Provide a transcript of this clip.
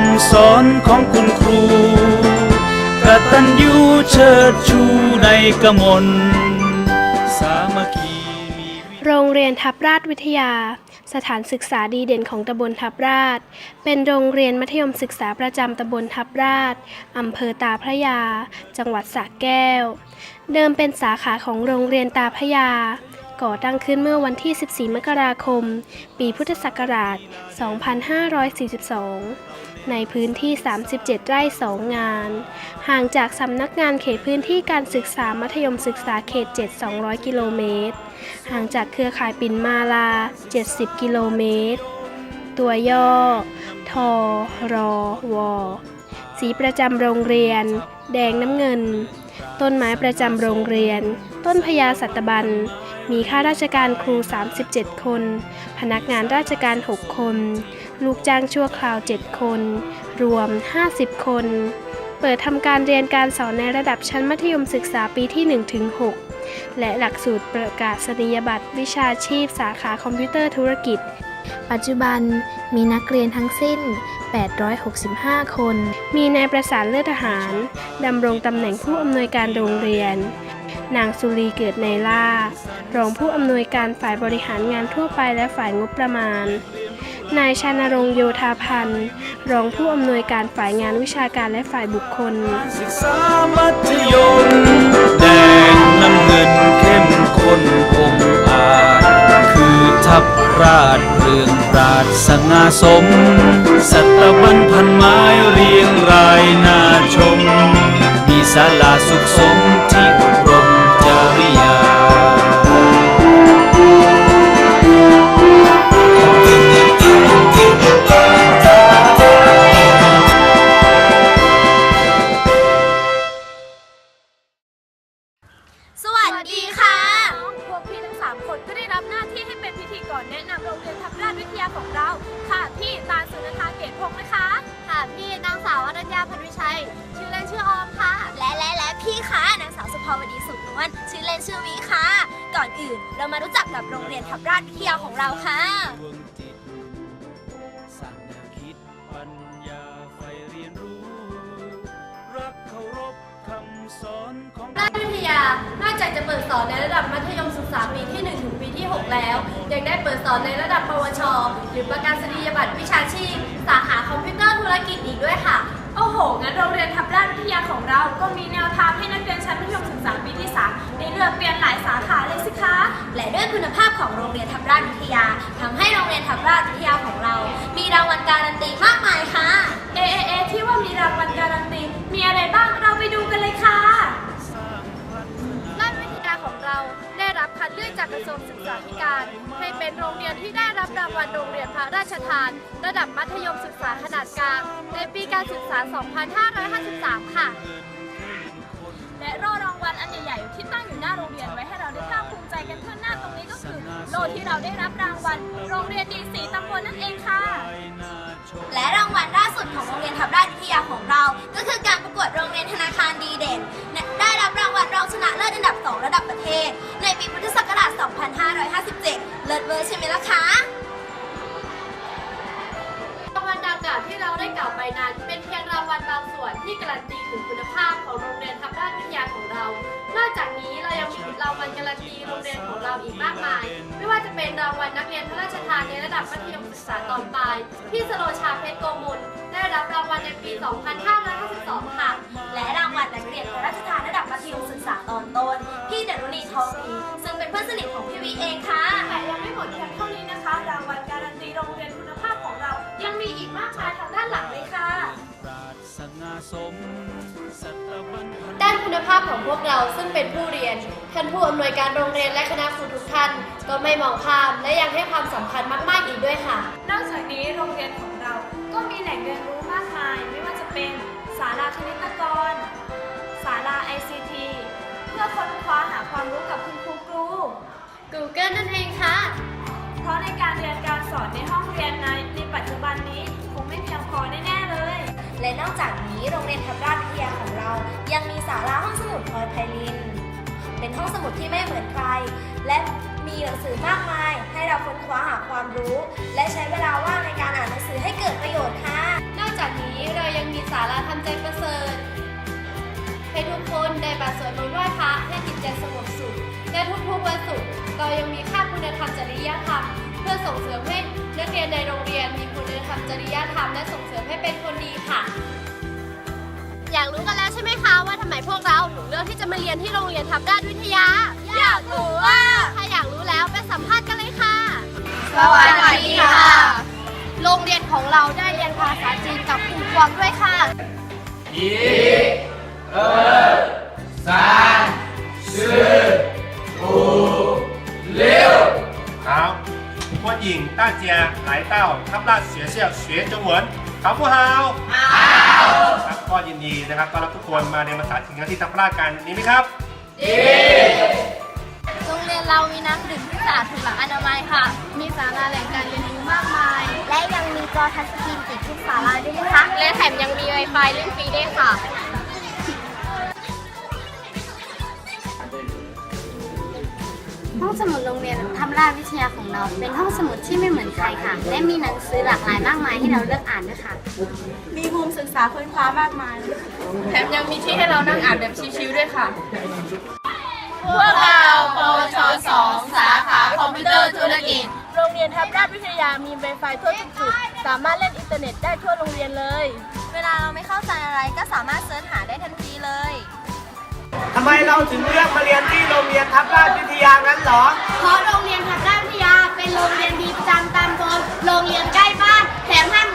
ำสอนของคุณครู กตัญญูเชิดชูในกมลสามัคคีโรงเรียนทับราชวิทยา สถานศึกษาดีเด่นของตำบลทับราช เป็นโรงเรียนมัธยมศึกษาประจำตำบลทับราชอำเภอตาพระยา จังหวัดสระแก้ว เดิมเป็นสาขาของโรงเรียนตาพระยา ก่อตั้งขึ้นเมื่อวันที่ 14 มกราคม ปีพุทธศักราช 2542 ในพื้นที่ 37 ไร่ 2 งาน ห่างจากสำนักงานเขตพื้นที่การศึกษามัธยมศึกษาเขต 7 200 กิโลเมตร ห่างจากเครือข่ายปิ่นมาลา 70 กิโลเมตร ตัวย่อ ทอรอวอสีประจำโรงเรียน แดงน้ำเงิน ต้นไม้ประจำโรงเรียน ต้นพญาสัตบัน มีข้าราชการครู 37 คน พนักงานราชการ 6 คน ลูกจ้างชั่วคราว 7 คน รวม 50 คน เปิดทำการเรียนการสอนในระดับชั้นมัธยมศึกษาปีที่ 1-6 และหลักสูตรประกาศนียบัตรวิชาชีพ สาขาคอมพิวเตอร์ธุรกิจ ปัจจุบันมีนักเรียนทั้งสิ้น 865 คน มีนายประสานเลือดทหารดำรงตำแหน่งผู้อำนวยการโรงเรียน นางสุรีเกิดในล่า รองผู้อำนวยการฝ่ายบริหารงานทั่วไปและฝ่ายงบประมาณ นายชานรงโยธาพันธ์ รองผู้อำนวยการฝ่ายงานวิชาการและฝ่ายบุคคลศึกษามัธยมแดงน้ำเงินเข้มข้นองอาจคือทัพราชเรืองราดสง่าสม สัตบันพันไม้เรียงรายน่าชม มีศาลาสุขสมที่ 3 คนก็ได้รับหน้าที่ให้เป็นพิธีกรแนะนำโรงเรียนทัพราชวิทยาของเรา ค่ะพี่ตาสุนทาเกตพงษ์นะคะ ค่ะพี่นางสาวอรัญญาพันวิชัย ชื่อเล่นชื่อออมค่ะ และและและพี่คะนางสาวสุภวดีสุขนวลชื่อเล่นชื่อวิค่ะ ก่อนอื่นเรามารู้จักกับโรงเรียนทัพราชวิทยาของเราค่ะสอนของาชวิทยานอกจากจะเปิดสอนในระดับมัธยมศึกษาปีที่ 1 ถึงปีที่ 6 แล้ว ยังได้เปิดสอนในระดับปวช หรือประกาศนียบัตรวิชาชีพ สาขาคอมพิวเตอร์ธุรกิจอีกด้วยค่ะ โอ้โห งั้นโรงเรียนทับราชวิทยาของเรา ก็มีแนวทางให้นักเรียนชั้นมัธยมศึกษาปีที่ 3 ได้เลือกเรียนหลายสาขาเลยสิคะ และด้วยคุณภาพของโรงเรียนทับราชวิทยาทำให้โรงเรียนทับราชวิทยาของเรา มีรางวัลการันตีมากมายค่ะเอเอเอที่ว่ามีรางวัลการันตี มีอะไรบ้าง เราไปดูกันเลยค่ะ จากกระทรวงศึกษาธิการ ให้เป็นโรงเรียนที่ได้รับรางวัลโรงเรียนพระราชทาน ระดับมัธยมศึกษาขนาดกลาง ในปีการศึกษา 2553 ค่ะ และโล่รางวัลอันใหญ่ๆที่ตั้งอยู่หน้าโรงเรียนไว้ให้เราได้ภาคภูมิใจกันทั่วหน้าตรงนี้ก็คือโล่ที่เราได้รับรางวัลโรงเรียนดีสีตำบลนั่นเองค่ะ และรางวัลล่าสุดของโรงเรียนทับราชวิทยาของเรา ก็คือการประกวดโรงเรียนธนาคารดีเด่น ได้รับรางวัลรองชนะเลิศอันดับ 2 ระดับประเทศ ในปีพุทธศักราช2557 เลิศเวอร์ใช่ไหมล่ะคะรางวัลดังกล่าวที่เราได้กล่าวไปนั้น เป็นเพียงรางวัลบางส่วนที่การันตีถึงคุณภาพของโรงเรียนทับด้านวิทยาของเรา นอกจากนี้เรายังมีรางวัลการันตีโรงเรียนของเราอีกมากมาย ไม่ว่าจะเป็นรางวัลนักเรียนพระราชทานในระดับมัธยมศึกษาตอนปลายพี่สโลชาเพชรโกมุลได้รับรางวัลในปี 2552 ค่ะ และรางวัลนักเรียนพระราชทานระดับมัธยมศึกษาตอนต้นพี่เดนุณีทองดีซึ่ง เป็นเพื่อนสนิทของพี่วีเองค่ะ แต่ยังไม่หมดเพียงเท่านี้นะคะ รางวัลการันตีโรงเรียนคุณภาพของเรา ยังมีอีกมากมายทางด้านหลังเลยค่ะปราดสง่าสมสัตบันพันด้านคุณภาพของพวกเราซึ่งเป็นผู้เรียน ท่านผู้อำนวยการโรงเรียนและคณะครูทุกท่าน ก็ไม่มองข้ามและยังให้ความสำคัญมาก ๆ อีกด้วยค่ะ นอกจากนี้โรงเรียนของเรา ก็มีแหล่งเรียนรู้มากมาย ไม่ว่าจะเป็นศาลาคณิตกร Google นั่นเองค่ะ เพราะในการเรียนการสอนในห้องเรียนในในปัจจุบันนี้คงไม่เพียงพอแน่ๆเลย และนอกจากนี้โรงเรียนทับราชวิทยาของเรา ยังมีศาลาห้องสมุดพลอยไพลิน เป็นห้องสมุดที่ไม่เหมือนใคร และมีหนังสือมากมาย ให้เราค้นคว้าหาความรู้ และใช้เวลาว่างในการอ่านหนังสือให้เกิดประโยชน์ค่ะ นอกจากนี้เรายังมี ค่าคุณธรรมจริยธรรม เพื่อส่งเสริมให้นักเรียนในโรงเรียนมีคุณธรรมจริยธรรม และส่งเสริมให้เป็นคนดีค่ะ อยากรู้กันแล้วใช่ไหมคะว่าทำไมพวกเราถึงเลือกที่จะมาเรียนที่โรงเรียนทับด้านวิทยา อยากรู้ว่าถ้าอยากรู้แล้วไปสัมภาษณ์กันเลยค่ะ สวัสดีค่ะ โรงเรียนของเราได้เรียนภาษาจีนกับครูกวางด้วยค่ะ好，欢迎大家来到ทับลาด学校学中文好不好好ครับก็ยินดีนะครับต้อนรับทุกคนมาเรียนภาษาจีนกันที่ทับลาดกันดีไหมครับ โรงเรียนเรามีน้ำดื่มที่สะอาดถูกหลักอนามัยค่ะ มีศาลาแหล่งการเรียนรู้มากมาย และยังมีจอทัชสกรีนติดทุกศาลาด้วยนะคะ และแถมยังมี Wi-Fi เล่นฟรีด้วยค่ะ องสมุดโรงเรียนทำราชวิทยาของเรา เป็นห้องสมุดที่ไม่เหมือนใครค่ะ และมีหนังสือหลากหลายมากมายให้เราเลือกอ่านด้วยค่ะ มีภูมิศึกษาค้นคว้ามากมาย แถมยังมีที่ให้เรานั่งอ่านแบบชิวๆด้วยค่ะ พวกเราปวชสองสาขาคอมพิวเตอร์ธุรกิจ โรงเรียนทับราชวิทยามี Wi-Fi ทั่วทุกจุด สามารถเล่นอินเทอร์เน็ตได้ทั่วโรงเรียนเลย เวลาเราไม่เข้าใจอะไรก็สามารถเสิร์ชหาได้ทันทีเลย ทำไมเราถึงเลือกมาเรียนที่โรงเรียนทับราชวิทยางั้นหรอ เพราะโรงเรียนทับราชวิทยาเป็นโรงเรียนดีประจำตำบลโรงเรียนใกล้บ้านแถมท่าน